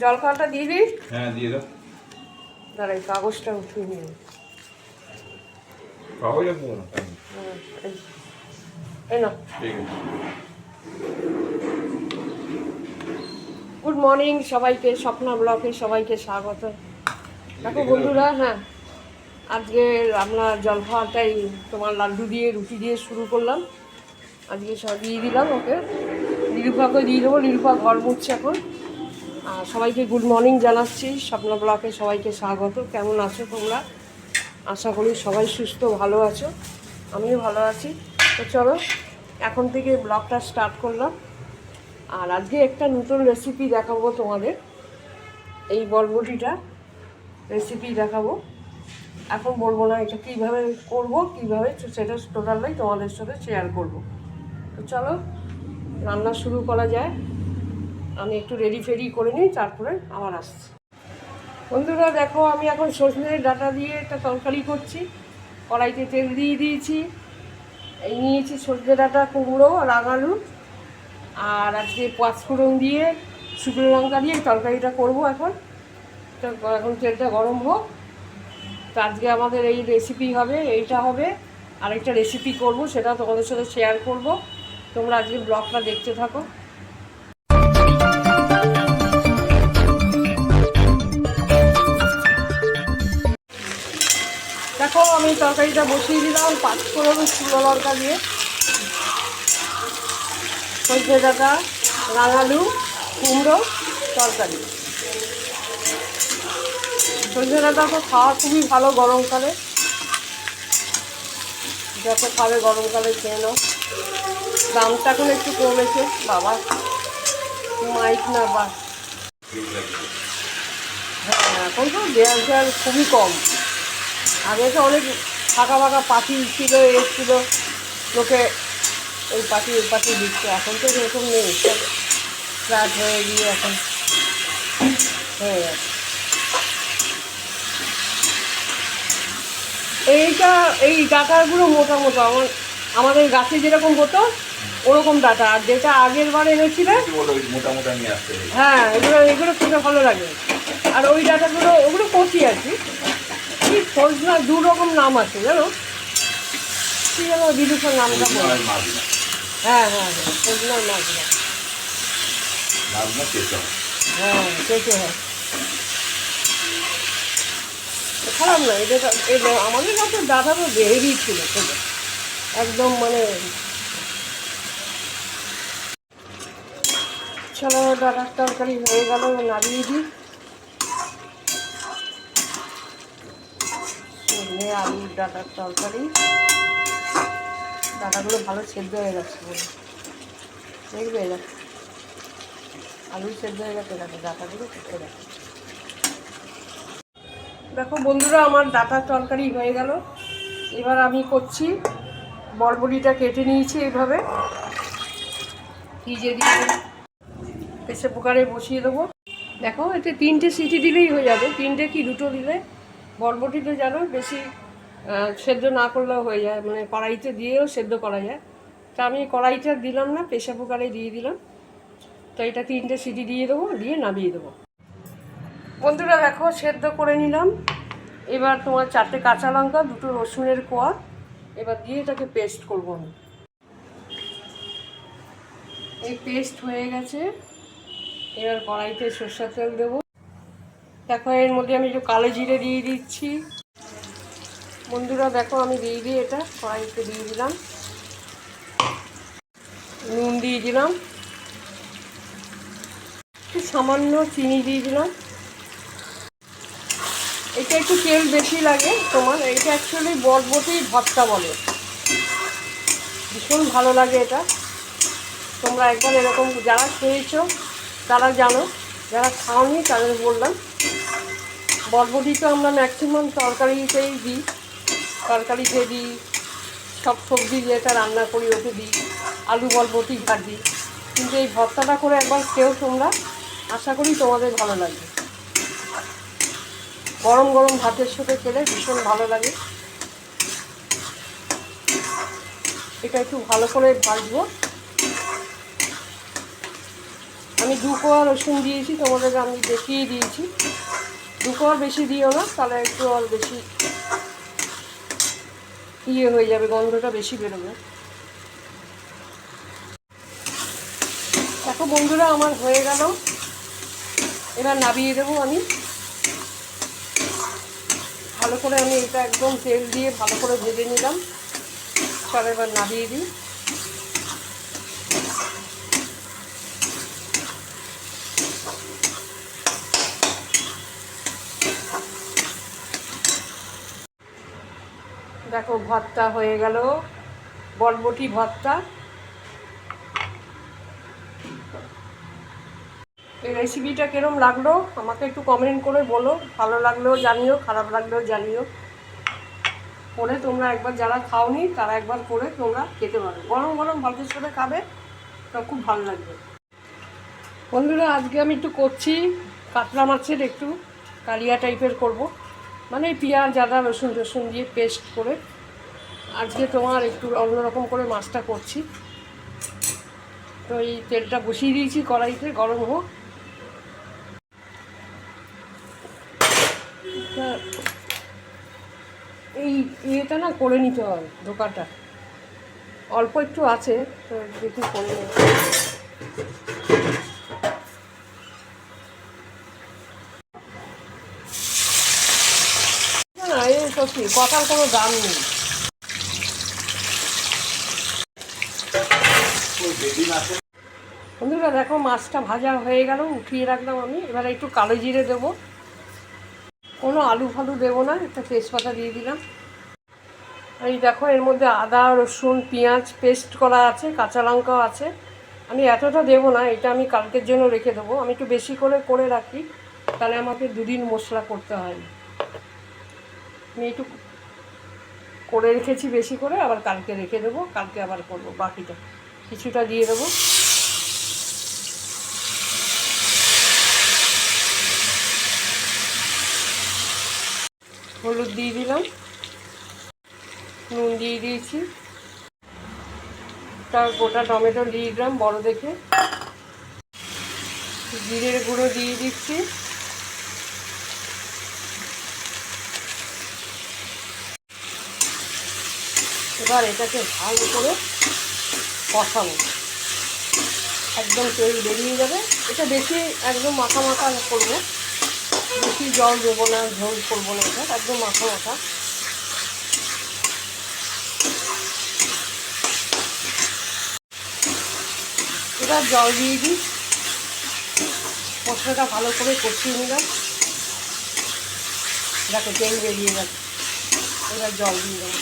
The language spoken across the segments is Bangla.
জল খাওয়াটা দিয়ে দিই হ্যাঁ দিয়ে দাও। দাঁড়াই কাগজটা উঠিয়ে নিয়ে কাগজ এই- না ঠিক আছে। গুড মর্নিং সবাইকে স্বপ্না ব্লকে সবাইকে স্বাগত। দেখো বন্ধুরা হ্যাঁ আজকে আমরা জল খাওয়াটাই তোমার লাড্ডু দিয়ে রুটি দিয়ে শুরু করলাম। আজকে সব দিয়ে দিলাম ওকে। নিরুপাকে দিয়ে দেবো নিরুপা ঘর মুছছে এখন। আর সবাইকে গুড মর্নিং জানাচ্ছি। স্বপ্না ব্লকে সবাইকে স্বাগত। কেমন আছো তোমরা? আশা করি সবাই সুস্থ, ভালো আছো। আমিও ভালো আছি। তো চলো, এখন থেকে ব্লগটা স্টার্ট করলাম। আর আজকে একটা নতুন রেসিপি দেখাবো তোমাদের। এই বরবটিটা রেসিপি দেখাবো। এখন বলব না এটা কীভাবে করব, কীভাবে সেটা টোটালটাই তোমাদের সাথে শেয়ার করব। তো চলো, রান্না শুরু করা যায়। আমি একটু রেডি ফেডি করে নিই, তারপরে আবার আসছি। বন্ধুরা, দেখো, আমি এখন সজনের ডাটা দিয়ে একটা তরকারি করছি। কড়াইতে তেল দিয়ে দিয়েছি। এই নিয়েছি সজনে ডাটা, কুমড়ো আর আঙালু আর আজকে পাঁচফোড়ন দিয়ে শুকনো লঙ্কা দিয়ে তরকারিটা করব এখন। এখন তেলটা গরম হোক। তো আজকে আমাদের এই রেসিপি হবে, এইটা হবে। আরেকটা রেসিপি করব সেটা তোমাদের সাথে শেয়ার করব। তোমরা আজকে ব্লগটা দেখতে থাকো। দেখো আমি তরকারিটা বসিয়ে দিলাম পাঁচফোড়ন শুকনো লঙ্কা দিয়ে। সজনে ডাঁটা রাঙালু কুমড়ো, তরকারি। সজনে ডাঁটা তো খাওয়া খুবই ভালো গরমকালে যত খাবে গরমকালে খেয়ে নাও। দামটা এখন একটু কমেছে, বাবা। মাইক না বা হ্যাঁ এখন তো দেয়াল দেয়াল খুবই কম। আগে তো অনেক ফাঁকা ফাঁকা পাখি ছিল এসছিল লোকে ওই পাখি ওই পাখি দিচ্ছে এখন তো এরকম নেই। সব ফ্ল্যাট হয়ে গিয়ে এখন হয়ে গেছে। এইটা এই ডাটাগুলো মোটা মোটা। আমার আমাদের গাছে যেরকম হতো ওরকম ডাটা। আর যেটা আগের বার এনেছিলে হ্যাঁ এগুলো এগুলো খেতে ভালো লাগে। আর ওই ডাটাগুলো ওগুলো কচি আর কি। সজনা দু রকম নাম আছে জানো? কি যেন বিদুষের নামটা বলো। হ্যাঁ হ্যাঁ হ্যাঁ সজনার মাছ না মাছ না পেঁচা হ্যাঁ। কেটে হয় খারাপ না এটা আমাদের কাছে দাদা তো হেভি ছিল। একদম মানে চলো ডাটার তরকারি হয়ে গেল নাড়িয়ে দিই। সজনে আলুর ডাটার তরকারি। ডাটাগুলো ভালো সেদ্ধ হয়ে যাচ্ছে বলে। দেখবে এরা? আলু সেদ্ধ হয়ে গেছে, দেখো ডাটাগুলো কেটে দেখো দেখো বন্ধুরা, আমার ডাটার তরকারি হয়ে গেল। এবার আমি করছি, বরবটিটা কেটে নিয়েছি এইভাবে। ফ্রিজে দিয়ে প্রেসার কুকারে বসিয়ে দেবো। দেখো, এতে তিনটে সিটি দিলেই হয়ে যাবে। তিনটে কি দুটো দিলে? বরবটি তো জানো, বেশি সেদ্ধ না করলেও হয়ে যায় মানে কড়াইতে দিয়েও সেদ্ধ করা যায়। তা আমি কড়াইটা দিলাম না প্রেসার কুকারে দিয়ে দিলাম। তো এটা তিনটে সিটি দিয়ে দেবো, দিয়ে নামিয়ে দেবো। বন্ধুরা দেখো, সেদ্ধ করে নিলাম। এবার তোমার চারটে কাঁচা লঙ্কা, দুটো রসুনের কোয়া। এবার দিয়ে এটাকে পেস্ট করব আমি। এই পেস্ট হয়ে গেছে। এবার কড়াইতে সর্ষের তেল দেবো। দেখো, এর মধ্যে আমি একটু কালো জিরে দিয়ে দিচ্ছি। বন্ধুরা, দেখো, আমি দিয়ে দিই এটা কড়াইতে দিয়ে দিলাম। নুন দিয়ে দিলাম। একটু সামান্য চিনি দিয়ে দিলাম। এটা একটু তেল বেশি লাগে তোমার, এটা অ্যাকচুয়ালি বরবটি ভর্তা বলে। ভীষণ ভালো লাগে এটা। তোমরা একবার এরকম যারা খেয়েছো, তারা জানো, যারা খাওনি তাদের বললাম। বরবটি তো আমরা ম্যাক্সিমাম তরকারিতেই দিই। তরকারিতে দিই, সব সবজি যেটা রান্না করি ওকে দিই, আলু বরবটি ভাজি। কিন্তু এই ভর্তাটা করে একবার খেয়েও তোমরা, আশা করি তোমাদের ভালো লাগবে। গরম গরম ভাতের সাথে খেলে ভীষণ ভালো লাগে। এটা একটু ভালো করে ভাজবো। আমি দু কোয়া রসুন দিয়েছি তোমাদের আমি দেখিয়ে দিয়েছি। দু কোয়া বেশি দিও না, তাহলে একটু আর বেশি ইয়ে হয়ে যাবে, গন্ধটা বেশি বেরোবে। দেখো বন্ধুরা, আমার হয়ে গেল। এবার নাবিয়ে দেবো আমি। ভালো করে আমি এটা একদম তেল দিয়ে ভালো করে ভেজে নিলাম। চল এবার নাবিয়ে দিই। দেখো ভর্তা হয়ে গেল। বটবটি ভর্তা এই রেসিপিটা কিরম লাগল? আমাকে একটু কমেন্ট করে বলো। ভালো লাগলেও জানিও, খারাপ লাগলেও জানিও। করে তোমরা একবার যারা খাওনি, তারা একবার করে তোমরা খেতে পারো। গরম গরম ভাতের সাথে খাবে, তা খুব ভালো লাগবে। বন্ধুরা, আজকে আমি একটু করছি, কাতলা মাছের একটু কালিয়া টাইপের করব। মানে পেঁয়াজ, আদা, রসুন, টসুন দিয়ে পেস্ট করে আজকে তোমার একটু অন্যরকম করে মাছটা করছি। তো এই তেলটা বসিয়ে দিয়েছি কড়াইতে, গরম হোক। এই ইয়েটা না করে নিতে হবে ধোকাটা। অল্প একটু আছে, তো দেখি করে না না এই সত্যি কথার কোনো দাম নেই। বন্ধুরা, দেখো মাছটা ভাজা হয়ে গেল, উঠিয়ে রাখলাম আমি। এবার একটু কালো জিরে দেবো। কোনো আলু ফালু দেবো না, একটা তেজপাতা দিয়ে দিলাম। এই দেখো, এর মধ্যে আদা, রসুন, পেঁয়াজ পেস্ট করা আছে, কাঁচা লঙ্কাও আছে। আমি এতটা দেবো না, এটা আমি কালকের জন্য রেখে দেবো। আমি একটু বেশি করে করে রাখি, তাহলে আমাকে দুদিন মশলা করতে হয়। আমি একটু করে রেখেছি বেশি করে, আবার কালকে রেখে দেবো, কালকে আবার করব, বাকিটা কিছুটা দিয়ে দেবো। হলুদ দিয়ে দিলাম, নুন দিয়ে দিয়েছি। একটা গোটা টমেটো দিয়ে দিলাম বড় দেখে। জিরের গুঁড়ো দিয়ে দিচ্ছি। এবার এটাকে ভালো করে কষাবো। একদম তেল বেরিয়ে যাবে। এটা বেশি একদম মাখা মাখা করব। বেশি জল দেবো না, ঝোল করব না এটা, একদম মাখা মাখা। এবার জল দিয়ে দিই। মশলাটা ভালো করে কষিয়ে নিলাম। দেখো তেল বেরিয়ে গেছে। এবার জল দিয়ে দেবো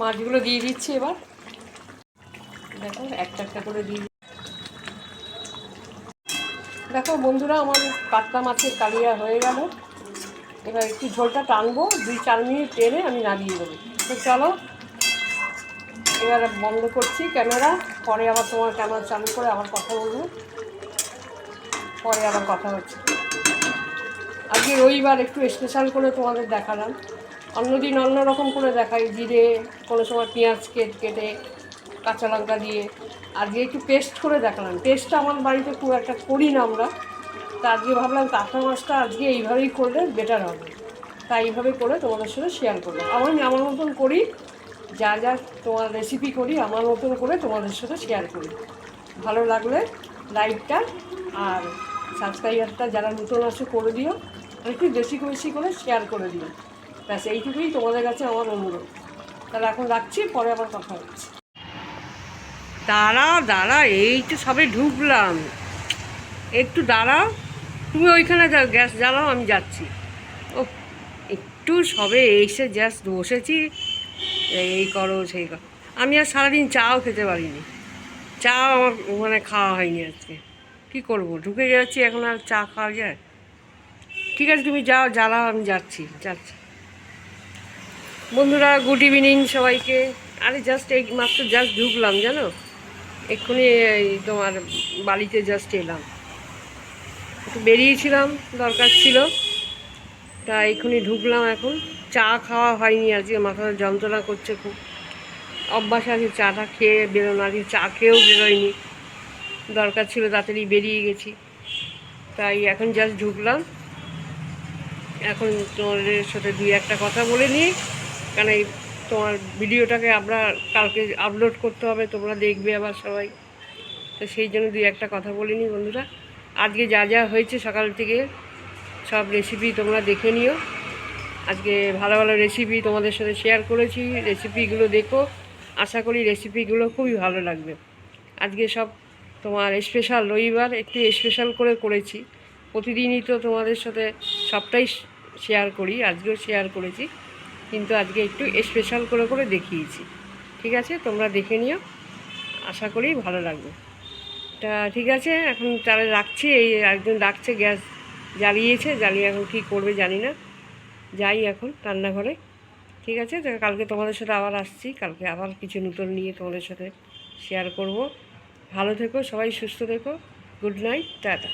মাছগুলো দিয়ে দিচ্ছি এবার। দেখো, একটা একটা করে দিয়ে। দেখো বন্ধুরা, আমার কাতলা মাছের কালিয়া হয়ে গেল। এবার একটু ঝোলটা টানবো, দুই চার মিনিট টেনে আমি নামিয়ে দেবো তো চলো, এবার বন্ধ করছি ক্যামেরা। পরে আবার তোমার ক্যামেরা চালু করে আবার কথা বলব। পরে আবার কথা হচ্ছে। আজকে রবিবার একটু স্পেশাল করে তোমাদের দেখালাম। অন্যদিন অন্য রকম করে দেখাই, জিরে, কোনো সময় পেঁয়াজ কেট, কেটে, কাঁচা লঙ্কা দিয়ে। আজকে একটু পেস্ট করে দেখালাম পেস্টটা আমার বাড়িতে খুব একটা করি না আমরা। তা আজকে ভাবলাম কাঁচা মাছটা আজকে এইভাবেই করলে বেটার হবে। তাই এইভাবে করে তোমাদের সাথে শেয়ার করব আমি আমার মতন করি, যা যা তোমার রেসিপি করি, আমার মতন করে তোমাদের সাথে শেয়ার করি। ভালো লাগলে লাইকটা আর সাবস্ক্রাইবারটা যারা নতুন আসে করে দিও, আর একটু বেশি বেশি করে শেয়ার করে দিও। ব্যাস, এইটুকুই তোমাদের কাছে আমার অনুরোধ। তাহলে এখন রাখছি, পরে আবার কথা হচ্ছে। দাঁড়া দাঁড়া, এই তো সবে ঢুকলাম। একটু দাঁড়াও, তুমি ওইখানে যাও, গ্যাস জ্বালাও, আমি যাচ্ছি। ও একটু সবে এসে গ্যাস বসেছি। এই করো, সেই করো। আমি আর সারাদিন চাও খেতে পারিনি। চা আমার মানে খাওয়া হয়নি আজকে। কি করব, ঢুকে যাচ্ছি, এখন আর চা খাওয়া যায়? ঠিক আছে, তুমি যাও, জ্বালাও, আমি যাচ্ছি যাচ্ছি। বন্ধুরা গুড ইভিনিং সবাইকে। আরে জাস্ট এই মাত্র জাস্ট ঢুকলাম, জানো? এক্ষুনি তোমার বাড়িতে জাস্ট এলাম। একটু বেরিয়েছিলাম, দরকার ছিল। তা এক্ষুনি ঢুকলাম এখন। চা খাওয়া হয়নি আজকে মাথা যন্ত্রণা করছে খুব। অভ্যাস আছে, চাটা খেয়ে বেরোনো। আজকে চা খেয়েও বেরোয়নি। দরকার ছিল, তাড়াতাড়ি বেরিয়ে গেছি। তাই এখন জাস্ট ঢুকলাম। এখন তোমাদের সাথে দুই একটা কথা বলে নিই। কারণ এই তোমার ভিডিওটাকে আমরা কালকে আপলোড করতে হবে, তোমরা দেখবে আবার সবাই। তো সেই জন্য দুই একটা কথা বলিনি বন্ধুরা। আজকে যা যা হয়েছে সকাল থেকে, সব রেসিপি তোমরা দেখে নিও। আজকে ভালো ভালো রেসিপি তোমাদের সাথে শেয়ার করেছি রেসিপিগুলো দেখো। আশা করি রেসিপিগুলো খুবই ভালো লাগবে। আজকে সব তোমার স্পেশাল রবিবার, একটু স্পেশাল করে করেছি। প্রতিদিনই তো তোমাদের সাথে সবটাই শেয়ার করি, আজকেও শেয়ার করেছি। কিন্তু আজকে একটু স্পেশাল করে করে দেখিয়েছি। ঠিক আছে? তোমরা দেখে নিও। আশা করি ভালো লাগবে। তা ঠিক আছে, এখন তাহলে রাখছি। এই একজন ডাকছে, গ্যাস জ্বালিয়েছে। জ্বালিয়ে এখন কী করবে জানি না। যাই এখন রান্নাঘরে। ঠিক আছে? তো কালকে তোমাদের সাথে আবার আসছি। কালকে আবার কিছু নতুন নিয়ে তোমাদের সাথে শেয়ার করব। ভালো থেকো, সবাই সুস্থ থেকো। Good night tata.